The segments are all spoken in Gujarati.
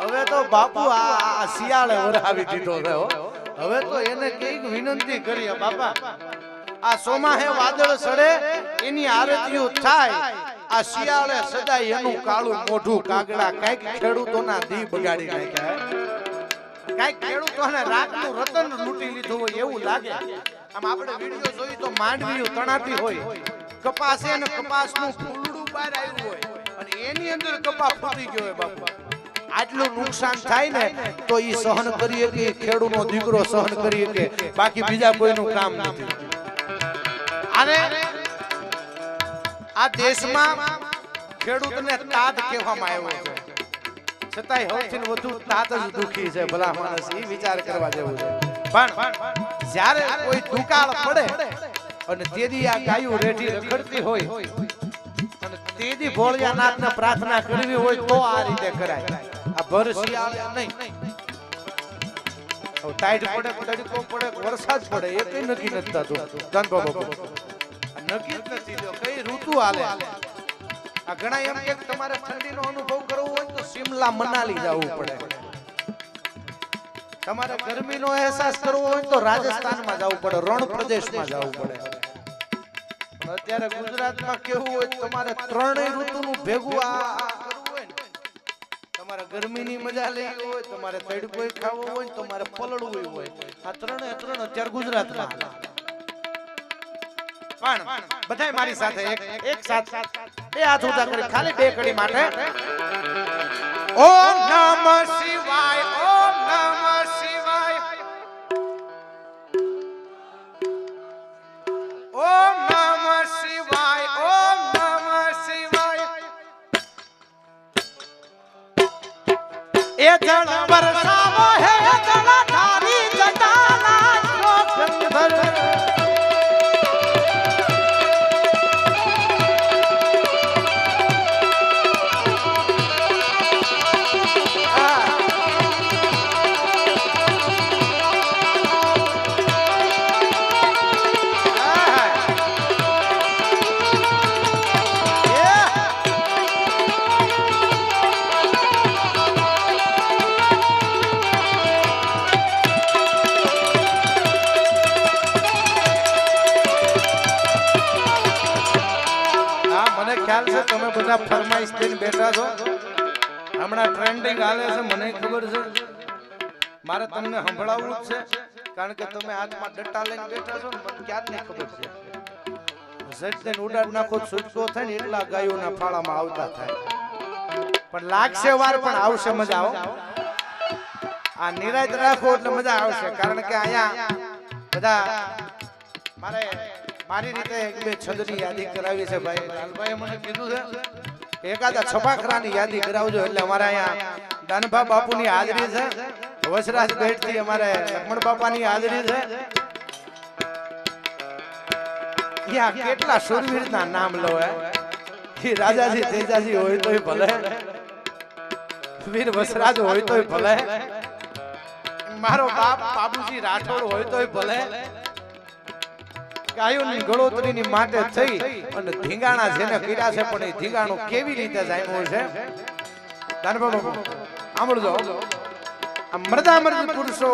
હવે તો બાપુ આ શિયાળે વરાવી દીધો છે હવે તો એને કંઈક વિનંતી કરીએ બાપા, આ સોમાહે વાદળ સડે, એની આરતીઓ થાય, આ શિયાળે સદાય એનું કાળું મોઢું કાગડા કંઈક ખેડૂતોના દી બગાડી નાખ્યા કંઈક ખેડૂતોને રાતનું રતન લૂંટી લીધું હોય એવું લાગે. આમ આપણે વીડિયો જોઈ તો માંડવીઓ તણાતી હોય. કપાસે ને કપાસનું ફૂલડું બહાર આવ્યું હોય અને એની અંદર કપાસ ફૂટી ગયો હોય બાપા. આટલું નુકસાન થાય ને તો એ સહન કરીએ કે ખેડૂતનો દીકરો સહન કરીએ કે બાકી બીજા કોઈનું કામ નથી. અને આ દેશમાં ખેડૂતને તાત કહેવામાં આવ્યો છે. છતાંય સૌથી વધુ તાત જ દુખી છે ભલા માણસ એ વિચાર કરવા જેવું છે. પણ જ્યારે કોઈ દુકાળ પડે અને તેદી આ ગાયું રેઢી રખડતી હોય. અને તેદી ભોળિયાનાથને પ્રાર્થના કરવી હોય તો આ રીતે કરાય. આ ભર શિયાળે નહીં. ટાઈટ પડે, તડકો વરસાદ પડે, એ નથી કઈ ઋતુ આ ઘણા એમ તમારે ઠંડીનો અનુભવ કરવો હોય તો શિમલા મનાલી જવું પડે. તમારે ગરમીનો અહેસાસ કરવો હોય તો રાજસ્થાનમાં જવું પડે રણ પ્રદેશમાં જવું પડે. અત્યારે ગુજરાતમાં કેવું હોય, તમારે ત્રણેય ઋતુનું ભેગું આ તમારે ગરમીની મજા લેવી હોય, તમારે આ ત્રણે ત્રણ અત્યારે ગુજરાતમાં. પણ બધાય મારી સાથે એ જળ વરસાવો હે જળધારી બધા ફરમાઈશ થઈને બેઠા છો? હમણાં ટ્રેન્ડિંગ હાલે છે, મને ખબર છે. મારે તમને સંભળાવવું છે, કારણ કે તમે હાથમાં ડટ્ટા લઈને બેઠા છો મને નહીં ખબર છે. ઝટ ઉડાડ નાખો, છૂટકો થાય ને, એટલા ગાયોના ફાળામાં આવતા થાય. પણ લાગશે વાર, પણ આવશે મજા આવો આ નિરાજ રાખો એટલે મજા આવશે, કારણ કે અહીંયા બધા મારે મારી રીતે એક બે છંદની યાદી કરાવી છે ભાઈ. લાલભાઈ મને કીધું છે એકાદા છપાખરાની યાદી કરાવજો. એટલે અમારે અહીંયા દાનભા બાપુની હાજરી છે. વસરાજ બેટથી અમારે લક્ષ્મણ બાપાની હાજરી છે. કેટલા કેટલા સુરવીરના નામ લો હે? રાજાજી તેજાજી હોય તોય ભલે. વીર વસરાજ હોય તોય ભલે. મારો બાપ બાબુજી રાઠોડ હોય તોય ભલે. ગાયોની ગળોતરીની માટે થઈ અને ધીંગાણા જેને કર્યા છે, પણ એ ધીંગાણું કેવી રીતે જામ્યું છે? દાનભા બાપુ સાંભળજો. આ પુરુષો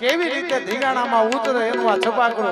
કેવી રીતે ધીંગાણામાં ઉતરે એનું આ છપાકડો?